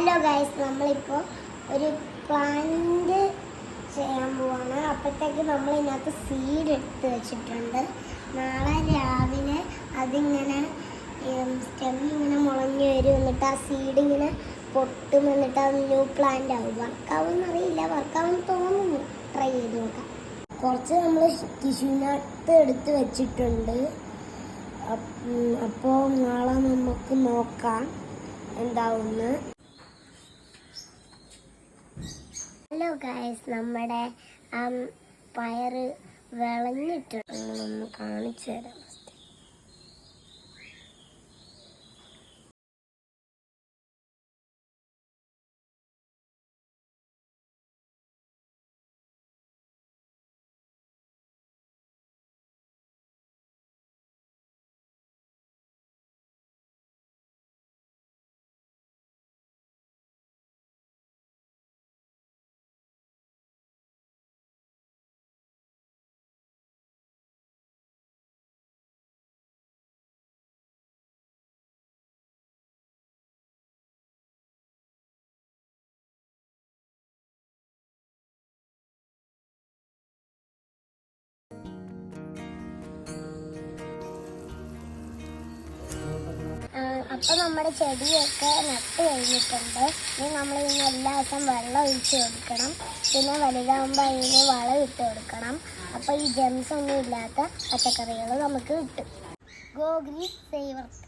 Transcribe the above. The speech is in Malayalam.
ഹലോ ഗൈസ് നമ്മളിപ്പോൾ ഒരു പ്ലാന്റ് ചെയ്യാൻ പോവാണ്. അപ്പോഴത്തേക്ക് നമ്മൾ ഇതിനകത്ത് സീഡ് എടുത്ത് വെച്ചിട്ടുണ്ട്. നാളെ രാവിലെ അതിങ്ങനെ സ്റ്റെം ഇങ്ങനെ മുളഞ്ഞു വരും. എന്നിട്ട് ആ സീഡ് ഇങ്ങനെ പൊട്ടും. എന്നിട്ട് അത് ന്യൂ പ്ലാന്റ് ആവും. വർക്കാവും എന്നറിയില്ല വർക്കാവും തോന്നുന്നു. ട്രൈ ചെയ്ത് നോക്കാം. കുറച്ച് നമ്മൾ ടിഷ്യൂനകത്ത് എടുത്ത് വെച്ചിട്ടുണ്ട്. അപ്പോൾ നാളെ നമുക്ക് നോക്കാം. എന്താവുന്ന്. ഹലോ ഗായസ് നമ്മുടെ പയറ് വിളഞ്ഞിട്ടുണ്ട് നിങ്ങളൊന്ന് കാണിച്ചു തരാം അപ്പൊ നമ്മുടെ ചെടിയൊക്കെ നട്ട് കഴിഞ്ഞിട്ടുണ്ട്. ഇനി നമ്മൾ ഇതിന് എല്ലാ ദിവസം വെള്ളം ഒഴിച്ചു കൊടുക്കണം. പിന്നെ വലുതാകുമ്പോൾ അതിന് വളം ഇട്ട് കൊടുക്കണം. അപ്പൊ ഈ ജെംസ് ഒന്നും ഇല്ലാത്ത പച്ചക്കറികൾ നമുക്ക് കിട്ടും. ഗോഗ്രി സേവർക്ക്.